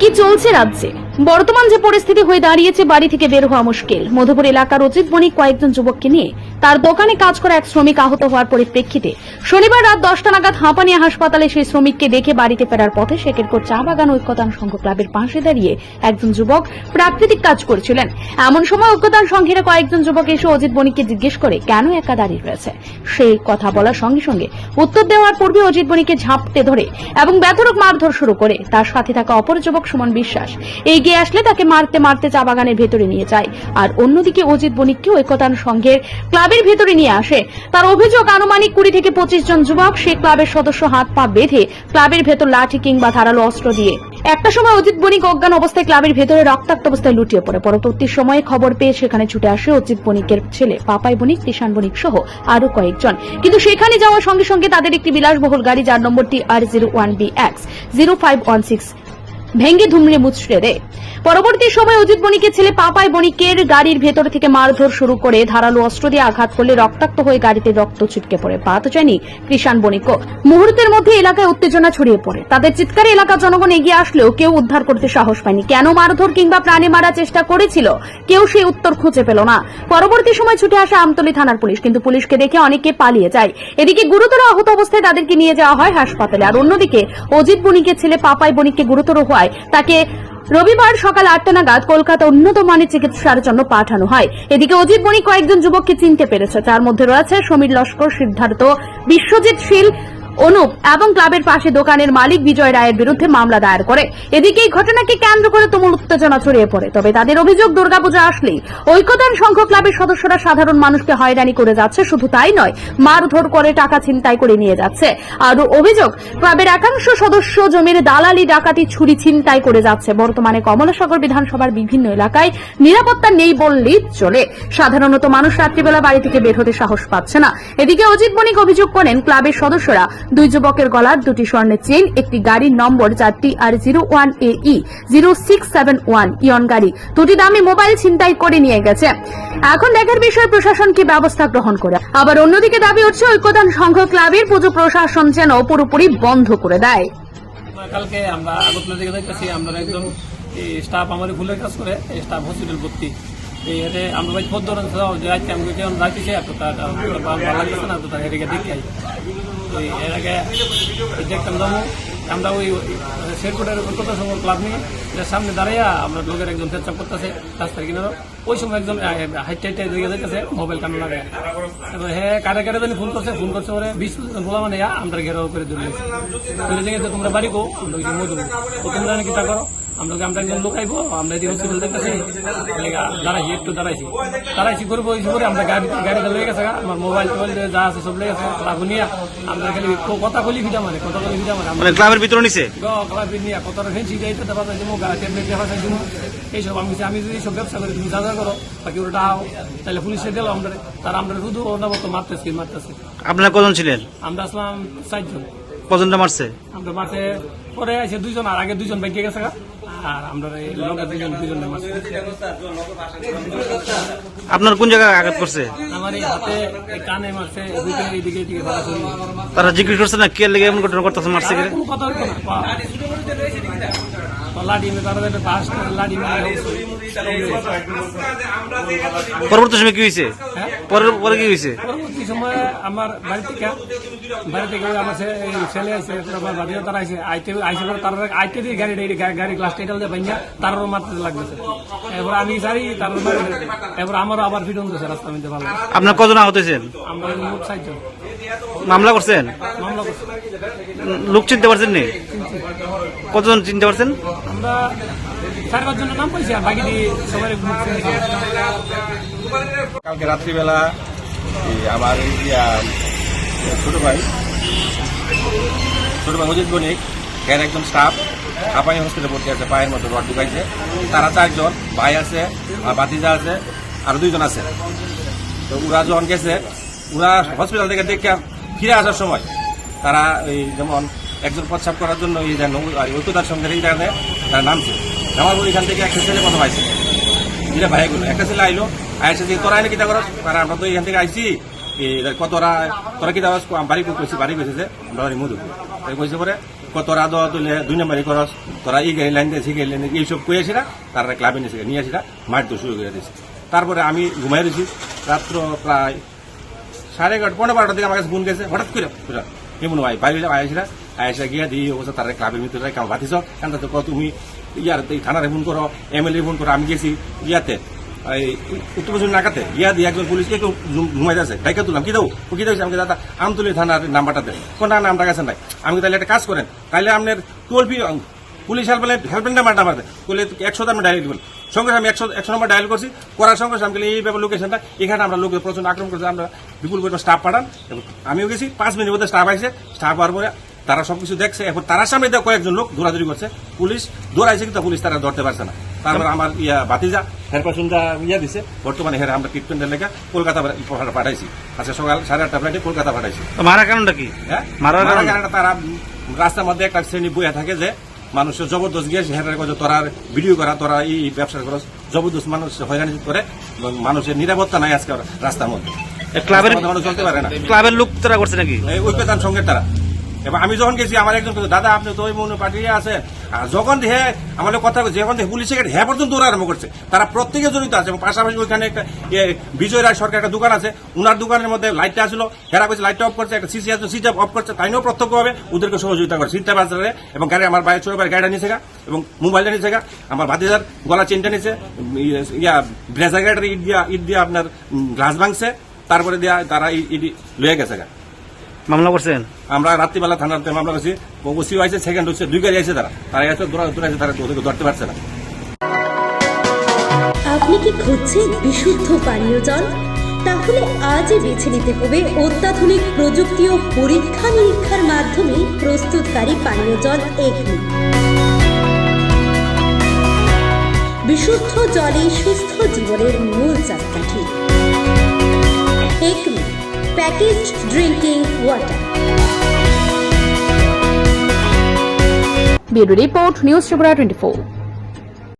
কি চলছে রাজ্যে? বর্তমান যে পরিস্থিতি হয়ে দাঁড়িয়েছে বাড়ি থেকে বের হওয়া মুশকিল। মধুপুর এলাকার অজিত বণিক কয়েকজন যুবককে নিয়ে তার দোকানে কাজ করা এক শ্রমিক আহত হওয়ার পরিপ্রেক্ষিতে শনিবার রাত দশটা নাগাদ হাঁপানিয়া হাসপাতালে সেই শ্রমিককে দেখে বাড়িতে ফেরার পথে শেখেরকোট চা বাগান ঐক্যতান সংঘ ক্লাবের পাশে দাঁড়িয়ে একজন যুবক প্রাকৃতিক কাজ করছিলেন। এমন সময় ঐক্যতান সংঘের কয়েকজন যুবক এসে অজিত বণিককে জিজ্ঞেস করে, কেন একা দাঁড়িয়ে রয়েছে? সেই কথা বলার সঙ্গে সঙ্গে উত্তর দেওয়ার পূর্বে অজিত বণিককে ঝাঁপতে ধরে এবং ব্যথরক মারধর শুরু করে। তার সাথে থাকা অপর যুবক সুমন বিশ্বাস। এগিয়ে আসলে তাকে মারতে মারতে চা বাগানের ভেতরে নিয়ে যায়। আর অন্যদিকে অজিত বণিককে ঐক্যতান সংঘের ক্লাবের ভেতরে নিয়ে আসে। তার অভিযোগ, আনুমানিক কুড়ি থেকে পঁচিশ জন যুবক সে ক্লাবের সদস্য হাত পা বেঁধে ক্লাবের ভেতর লাঠি কিংবা ধারালো অস্ত্র দিয়ে। একটা সময় অজিত বণিক অজ্ঞান অবস্থায় ক্লাবের ভেতরে রক্তাক্ত অবস্থায় লুটিয়ে পড়ে। পরবর্তী সময়ে খবর পেয়ে সেখানে ছুটে আসে অজিত বণিকের ছেলে, পাপাই বণিক কিষান বণিক সহ আরও কয়েকজন। কিন্তু সেখানে যাওয়ার সঙ্গে সঙ্গে তাদের একটি বিলাসবহুল গাড়ি, যার নম্বরটি আর zero one B X, zero five one six ভেঙ্গে ধুমড়ে মুচড়ে দেয় পরবর্তী সময় অজিত বণিকের ছেলে পাপাই বণিকের গাড়ির ভেতর থেকে মারধর শুরু করে ধারালো অস্ত্র দিয়ে আঘাত করলে রক্তাক্ত হয়ে গাড়িতে রক্ত ছিটকে পড়ে। বাদ যায়নি কৃষাণ বণিকও। মুহূর্তের মধ্যে এলাকায় উত্তেজনা ছড়িয়ে পড়ে। তাদের চিৎকারে এলাকার জনগণ এগিয়ে আসলেও কেউ উদ্ধার করতে সাহস পায়নি। কেন মারধর কিংবা প্রাণে মারার চেষ্টা করেছিল? কেউ সেই উত্তর খুঁজে পেল না। পরবর্তী সময় ছুটে আসে আমতলী থানার পুলিশ, কিন্তু পুলিশকে দেখে অনেকে পালিয়ে যায়। এদিকে গুরুতর আহত অবস্থায় তাদেরকে নিয়ে যাওয়া হয় হাসপাতালে। আর অন্যদিকে অজিত বণিকের ছেলে পাপাই বণিককে গুরুতর হওয়ায় তাকে রবিবার সকাল আটটা নাগাদ কলকাতা উন্নত মানের চিকিৎসার জন্য পাঠানো হয়। এদিকে অজিত বণিক কয়েকজন যুবককে চিনতে পেরেছে। তার মধ্যে রয়েছে সমীর লস্কর সিদ্ধার্থ, বিশ্বজিৎ শীল অনুপ এবং ক্লাবের পাশে দোকানের মালিক বিজয় রায়ের বিরুদ্ধে মামলা দায়ের করে। এদিকে এই ঘটনাকে কেন্দ্র করে তুমুল উত্তেজনা ছড়িয়ে পড়ে। তবে তাদের অভিযোগ, দুর্গাপূজা আসলেই ঐক্যদান সংঘ ক্লাবের সদস্যরা সাধারণ মানুষকে হয়রানি করে যাচ্ছে, শুধু তাই নয়, মারধর করে টাকা ছিনতাই করে নিয়ে যাচ্ছে। আর অভিযোগ, ক্লাবের একাংশ সদস্য জমির দালালি, ডাকাতি, ছুরি ছিনতাই করে যাচ্ছে। বর্তমানে কমলাসাগর বিধানসভার বিভিন্ন এলাকায় নিরাপত্তা নেই বললেই চলে। সাধারণত মানুষ রাত্রিবেলা বাড়ি থেকে বের হতে সাহস পাচ্ছে না। এদিকে অজিত বণিক অভিযোগ করেন, ক্লাবের সদস্যরা দুই যুবকের গলার দুটি স্বর্ণের চেইন, একটি গাড়ির নম্বর চারটি আর zero one A E, zero six seven one, ইয়ন গাড়ি। দুটি দামি মোবাইল ছিনতাই করে নিয়ে গেছে। এখন দেখার বিষয় প্রশাসন কি ব্যবস্থা গ্রহণ করে। আবার অন্যদিকে দাবি উঠছে, ঐক্যদান সংঘ ক্লাবের পুজো প্রশাসন যেন পুরোপুরি বন্ধ করে দেয়। কালকে আমরা দেখতেছি, আমরা একজন স্টাফ আমাদের ভুলের কাজ করে স্টাফ হসপিটাল ভর্তি। আমরা ভাই আজকে আমি এত তার ভালো লাগতেছে না তো দেখে এর আগে দেখতাম আমরা ওই কত সময় ক্লাব নিয়ে সামনে দাঁড়াইয়া আমরা লোকের একজন চেষ্টা করতেছে, রাস্তার কিনারও ওই সময় একজন হাইট টাইটে দিকে মোবাইল কানে লাগায় এবার হ্যাঁ কারে কারে জানি ফোন করছে ফোন করছে ওরে বিশ বলা মানে আমরা ঘেরাও করে ধরে ধরে তোমরা বাড়ি মধু তোমরা নাকি তা করো? আমরা আমরা একজন লোকাইবো? আমরা এদিকে হসপিটাল দেখতেছি দাঁড়াইছি একটু দাঁড়াইছি। দাঁড়াইছি করব ওই করে আমরা গাড়ি গাড়িতে লেগে গেছে আমার মোবাইল টোবাইল যা আছে সব লেগে গেছে লাভ নিয়ে আমরা খালি ক- কথা বলি ভিটা মানে কথা বলি ভিটা মানে আমরা মানে ক্লাবের ভিতরে নিছে? ক্লাব নিয়ে কতটা ফেন্সি যাইতে দেওয়া যায় যেমন ট্যাবলেট দেওয়া যায় যেমন এইসব আমি আমি যদি সব ব্যবসা করি তুমি যা যা করো বাকি ওটা আও তাহলে পুলিশে দিল আমরা। তার আমরা শুধু অনাবত মারতেছি মারতেছি? আপনারা কজন ছিলেন? আমরা আসলাম চারজন। কজনটা মারছে? আমরা মাঠে পরে আছে দুইজন আর আগে দুইজন বাইকে গেছে গা। আর আমরা আপনার কোন জায়গায় আঘাত করছে? আমার এই হাতে কানে মারছে তারা জিজ্ঞেস করছে না কে লেগে এমন ঘটনা করতেছে মারছে কে? কথা হইতো না বাস পরবর্তী সময় কি হয়েছে হ্যাঁ? পরে কি হয়েছে পরবর্তী সময়ে আমার বাড়ি থেকে বাড়ি থেকে আমার ছেলে আছে আমার বাড়িও তারা আছে আইতে আইসে পরে তারা আইতে দিয়ে গাড়ি গ্লাস টেটাল দিয়ে ভাইয়া তারও মারতে এবার আমি সারি এবার আমারও আবার ফিট হতেছে রাস্তা মধ্যে ভালো। আপনার কজন আহত হয়েছেন? আমরা মোট মামলা করছেন? মামলা লোক চিনতে পারছেন নি? কতজন চিনতে পারছেন? আমরা চার পাঁচজনের নাম পাইছি আর বাকি সবাই। কালকে রাত্রিবেলা এই আমার ছোট ভাই। ছোট ভাই মজিদ বণিক, এর একজন স্টাফ আপাই হসপিটালে ভর্তি আছে, পায়ের মতো রড ঢুকাইছে। তারা চারজন, ভাই আছে, আর বাতিজা আছে, আর দুইজন আছে। তো ওরা যখন গেছে, ওরা হসপিটাল থেকে দেখে ফিরে আসার সময় তারা এই যেমন একজন প্রস্রাব করার জন্য এই যেন ঐক্যতার সঙ্গে জায়গায় তারা নামছে। নামার পর এখান থেকে একটা ছেলে কথা পাইছে যেটা ভাই গুলো। একটা ছেলে আইলো, আইসে যে, তোরা এনে কিতা করো কারণ আমরা তো এখান থেকে আইছি। এই কত তোরা করস? আমি, বাড়ি করছি বাড়ি করছে যে বাড়ি মধু তাই কইছে পরে তোরা দেওয়া তুলে দুই নম্বরই করস। তোরা এই গাড়ি লাইন দিয়ে সেই গাড়ি লাইন এইসব কয়ে আসিরা? তারা ক্লাবে নিয়ে নিয়ে আসিরা মারতে শুরু করে দিয়েছে তারপরে আমি ঘুমাই রয়েছি রাত্র প্রায় সাড়ে এগারো পনেরো বারোটার দিকে আমার কাছে ফোন গেছে, হঠাৎ করে এমন ভাই বাইরে আইসিরা আইসা গিয়া দিয়ে অবস্থা, তারা ক্লাবের ভিতরে কেমন বাতিস। কেন তো তুমি ইয়ার থানারে ফোন করো, এমএলএ ফোন করো, আমি গেছি, ইয়াতে। উত্তর পশ্চিম নাকাতে ইয়া দিয়ে একজন পুলিশকে কেউ ঘুমাই যাচ্ছে তাইকে তুললাম, কি দেবো কি দেবো আমাকে দাদা, আমতুলি থানার নাম্বারটা দেন। কোন নামটা গেছেন নাই। আমি তাহলে একটা কাজ করেন, তাহলে আপনার টুয়েলভ পুলিশ হেল্পলাইন হেল্পলাইন নাম্বারটা আমার দেন বলে একশো আমি ডায়াল দিবেন। সঙ্গে আমি একশো একশো নম্বর ডায়াল করছি, করার সঙ্গে সঙ্গে এই ব্যাপার লোকেশনটা এখানে আমরা লোকের প্রচণ্ড আক্রমণ করছি, আমরা বিপুল পরিমাণ স্টাফ পাঠান। এবং আমিও গেছি, পাঁচ মিনিটের মধ্যে স্টাফ আসছে স্টাফ হওয়ার পরে তারা সবকিছু দেখছে এখন তার সামনে দিয়ে কয়েকজন লোক দৌড়াদৌড়ি করছে। পুলিশ দৌড়াইছে কিন্তু পুলিশ তারা ধরতে পারছে না। তারপর আমার ইয়া বাতিজা হের পাশুনটা ইয়া দিছে বর্তমানে হের আমরা ট্রিটমেন্টের লেখা কলকাতা পাঠাইছি। আজকে সকাল সাড়ে আটটা ফ্লাইটে কলকাতা পাঠাইছি। মারা কারণটা কি? হ্যাঁ? মারার মারার তারা রাস্তার মধ্যে একটা শ্রেণি বইয়া থাকে যে মানুষের জবরদস্ত গিয়ে হেরার করে তোরা ভিডিও করা তোরা এই ব্যবসা করো জবরদস্ত মানুষ হয়রানি করে মানুষের নিরাপত্তা নাই আজকে রাস্তার মধ্যে। ক্লাবের মানুষ চলতে পারে না। ক্লাবের লোক তারা করছে নাকি? এই ঐক্যতান সঙ্গে তারা। এবার আমি যখন গেছি আমার একজন দাদা আপনি তো ওই মনে পাঠিয়ে আছেন যখন হে আমাদের কথা যখন পুলিশে হ্যাঁ পর্যন্ত ওরা আরম্ভ করছে। তারা প্রত্যেকে জড়িত আছে এবং পাশাপাশি ওইখানে একটা এ, বিজয় রায় সরকার একটা দোকান আছে। উনার দোকানের মধ্যে লাইটটা আসলো। হেরা কইছে লাইটটা অফ করছে একটা সিসি আছে সিটা অফ করছে। তাইও প্রত্যক্ষভাবে ওদেরকে সহযোগিতা করে। সিটটা বাজারে এবং গাড়ি আমার বাইরে ছোট ভাই গাড়িটা নিয়েছে এবং মোবাইলটা নিয়েছে আমার ভাতিজার গলা চেনটা নিয়েছে ইয়া ব্রেজার গাড়িটা ইট দিয়া ইট দিয়া আপনার গ্লাস ভাঙছে। তারপরে দিয়া তারা ইট লয়ে গেছে গা। মামলা করছেন? আমরা রাত্রিবেলা থানাতে মামলা করছি। ওসি আছে সেকেন্ড হচ্ছে দুই গাড়ি আছে তারা। তারা এসে দৌড়া দৌড়াইছে তারা ওদেরকে ধরতে পারছে না। আপনি কি খুঁজছেন বিশুদ্ধ পানীয় জল? তাহলে আজই বেছে নিতে হবে অত্যাধুনিক প্রযুক্তি ও পরীক্ষা নিরীক্ষার মাধ্যমে প্রস্তুতকারী পানীয় জল এগনি। বিশুদ্ধ জলে সুস্থ জীবনের মূল চাকাঠি। Acme package drinking water bureau report news Tripura twenty